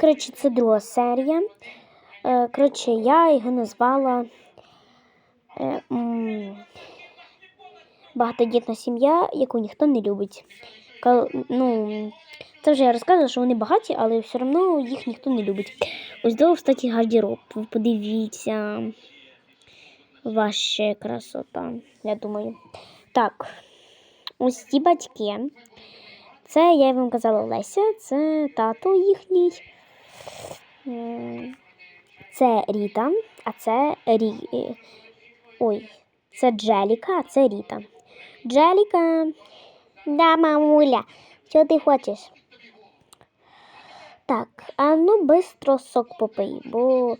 Коротше, це друга серія. Е, Коротше, я його назвала е, Багатодітна сім'я, яку ніхто не любить. Ну, це вже я розказувала, що вони багаті, але все одно їх ніхто не любить. Ось до, кстати, гардероб. Подивіться. Ваше красота, я думаю. Так, ось ці батьки. Це я вам казала Леся, це тато їхній. Це Ріта, а це Рі. е, Ой, це Джеліка, а це Ріта. Джеліка. Да, мамуля, що ти хочеш? Так, а ну бистро сок попий, бо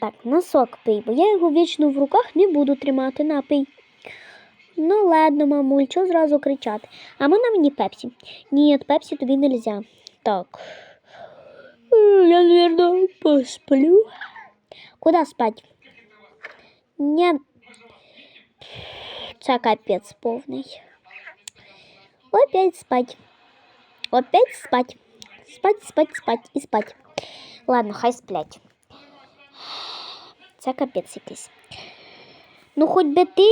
так, на сок пий, бо я його вічно в руках не буду тримати, напий. Ну ладно, мамуль, що зразу кричати? А можна мені пепсі? Ні, пепсі тобі нельзя. Так. Е, Я, наверное, посплю. Куда спать? Не. Це капець повний. Опять спать. Опять спать. Спать, спать, спать і спать. Ладно, хай сплять. Це капець якийсь. Ну, хоч би ти,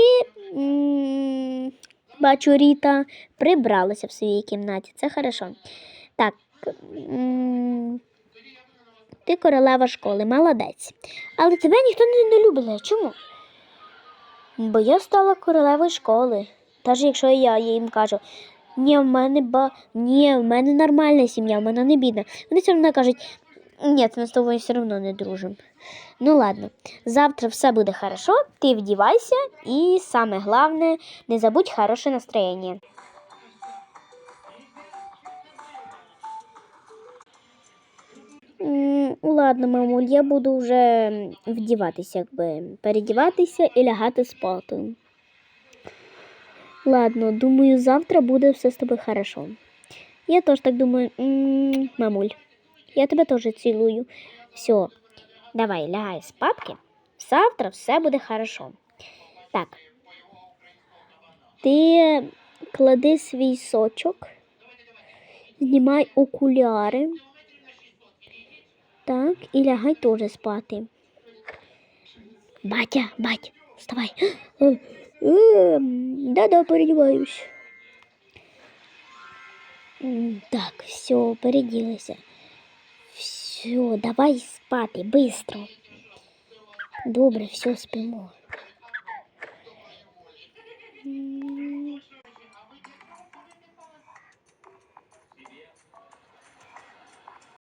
м, бачу, Ріта, прибралася в своїй кімнаті. Це хорошо. Так. м, Ти королева школи, молодець. Але тебе ніхто не, любить. Чому? Бо я стала королевою школи. Навіть якщо я їм кажу, ні, в мене ба... ні, в мене нормальна сім'я, в мене не бідна. Вони все одно кажуть, ні, ми з тобою все одно не дружимо. Ну ладно, завтра все буде хорошо, ти вдівайся і саме головне, не забудь хороше настроєння. Ладно, мамуль, я буду вже вдіватися, якби передіватися і лягати спати. Ладно, думаю, завтра буде все з тобою хорошо. Я теж так думаю, мамуль, я тебе теж цілую. Все, давай, лягай спадки. Завтра все буде хорошо. Так. Ти клади свій сочок, знімай окуляри. Так, і лягай теж спати. Батя, бать, вставай. Е, е, Да-да, передіваюсь. М, Так, все, переділася. Все, давай спати, быстро. Добре, все, спимо.